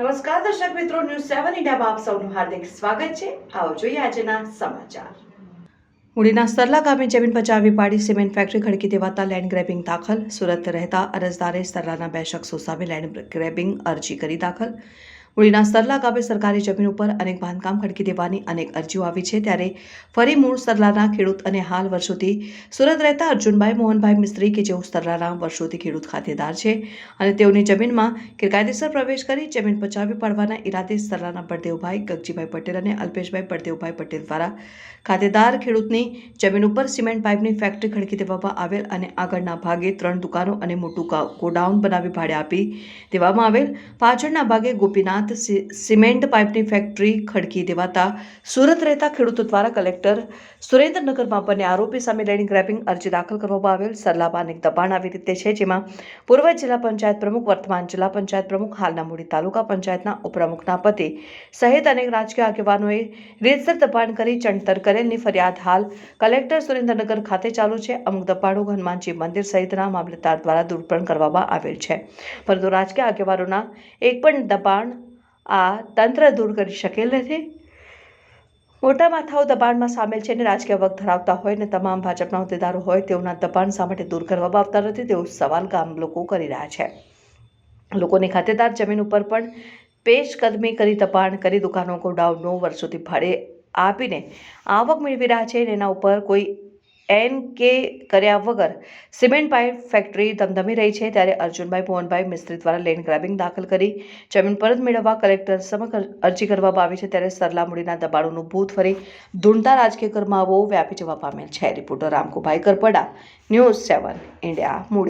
દર્શક મિત્રો, ન્યૂઝ સેવન ઇન્ડિયામાં આપ સૌનું હાર્દિક સ્વાગત છે. આવો જોઈએ આજના સમાચાર. મૂડીના સરલા ગામે જમીન પચાવી પાડી સિમેન્ટ ફેક્ટરી ખડકી દેવાતા લેન્ડ ગ્રેબિંગ દાખલ. સુરત રહેતા અરજદારે સરલાના બે શખ્સો સામે લેન્ડ ગ્રેબિંગ અરજી કરી દાખલ. મૂડીના સરલા ગામે સરકારી જમીન ઉપર અનેક બાંધકામ ખડકી દેવાની અનેક અરજીઓ આવી છે. ત્યારે ફરી મૂળ સરલાના ખેડૂત અને હાલ વર્ષોથી સુરત રહેતા અર્જુનભાઈ, મોહનભાઈ મિસ્ત્રી કે જેઓ સરલાના વર્ષોથી ખેડૂત ખાતેદાર છે અને તેઓની જમીનમાં ગેરકાયદેસર પ્રવેશ કરી જમીન પચાવી પાડવાના ઈરાદે સરલાના બળદેવભાઈ, ગગજીભાઈ પટેલ અને અલ્પેશભાઈ બળદેવભાઈ પટેલ દ્વારા ખાતેદાર ખેડૂતની જમીન ઉપર સિમેન્ટ પાઇપની ફેક્ટરી ખડકી દેવામાં આવેલ અને આગળના ભાગે ત્રણ દુકાનો અને મોટું ગોડાઉન બનાવી ભાડે આપી દેવામાં આવેલ. પાછળના ભાગે ગોપીનાથ સી- સિમેન્ટ પાઇપની ફેક્ટરી ખડકી દેવાતા સુરત રહેતા ખેડૂતો દ્વારા કલેક્ટર સુરેન્દ્રનગરમાં બંને આરોપી સામે લેન્ડ ગ્રેપિંગ અરજી દાખલ કરવામાં આવેલ. સરલામાં એક દબાણ આવી રીતે છે, જેમાં પૂર્વ જિલ્લા પંચાયત પ્રમુખ, વર્તમાન જિલ્લા પંચાયત પ્રમુખ, હાલના મૂડી તાલુકા પંચાયતના ઉપપ્રમુખના પતિ સહિત અનેક રાજકીય આગેવાનોએ રીતસર દબાણ કરી ચણતર કરેલની ફરિયાદ હાલ કલેક્ટર સુરેન્દ્રનગર ખાતે ચાલુ છે. અમુક દબાણો હનુમાનજી મંદિર સહિતના મામલતદાર દ્વારા દૂર પણ કરવામાં આવેલ છે. પરંતુ રાજકીય આગેવાનોના એક પણ દબાણ આ તંત્ર દૂર કરી શકેલ નથી. મોટા માથાઓ દબાણમાં સામેલ છે અને રાજકીય વગ ધરાવતા હોય ને તમામ ભાજપના હોદ્દેદારો હોય તેઓના દબાણ શા માટે દૂર કરવામાં આવતા નથી તેવો સવાલ ગામ લોકો કરી રહ્યા છે. લોકોની ખાતેદાર જમીન ઉપર પણ પેશકદમી કરી દબાણ કરી દુકાનો ગોડાઉનો વર્ષોથી ભાડે આપીને આવક મેળવી રહ્યા છે અને એના ઉપર કોઈ એન કે કર્યા વગર સિમેન્ટ પાઇપ ફેક્ટરી ધમધમી રહી છે ત્યારે અર્જુનભાઈ મોહનભાઈ મિસ્ત્રી દ્વારા લેન્ડ ગ્રાબિંગ દાખલ કરી જમીન પરત મેળવવા કલેક્ટર સમગ્ર અરજી કરવામાં આવી છે ત્યારે સરલા મૂડીના દબાણોનું ભૂત ફરી ધૂંઢતા રાજકીય ગરમાવો વ્યાપી જવા પામેલ છે. Reporter Ramkubhai Karpada news seven India, મૂડી